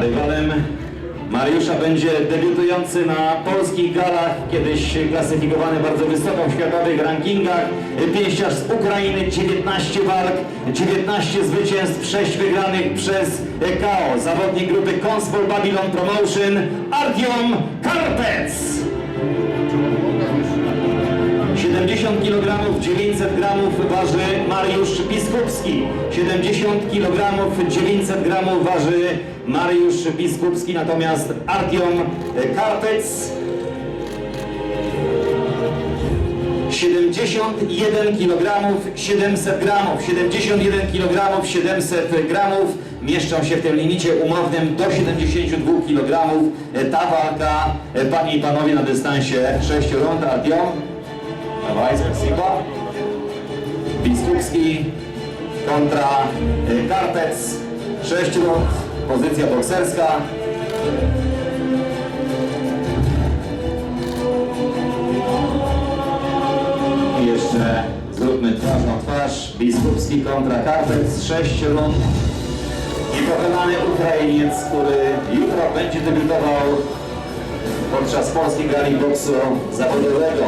Rywalem Mariusza będzie debiutujący na polskich galach, kiedyś klasyfikowany bardzo wysoko w światowych rankingach. Pięściarz z Ukrainy, 19 walk, 19 zwycięstw, 6 wygranych przez KO. Zawodnik grupy Conspol Babylon Promotion, Artiom Karpec. 70 kg 900 g waży Mariusz Biskupski. 70 kg 900 g waży Mariusz Biskupski, natomiast Artiom Karpec 71 kg 700 g 71 kg 700 g mieszczą się w tym limicie umownym do 72 kg ta walka, panie i panowie na dystansie 6 rund. Artiom Dawaj, spasiba. Biskupski kontra Karpec. 6 rund, pozycja bokserska. I jeszcze zróbmy twarzą twarz. Biskupski kontra Karpec. 6 rund. Niepokonany Ukrainiec, który jutro będzie debiutował podczas polskiej gali boksu zawodowego.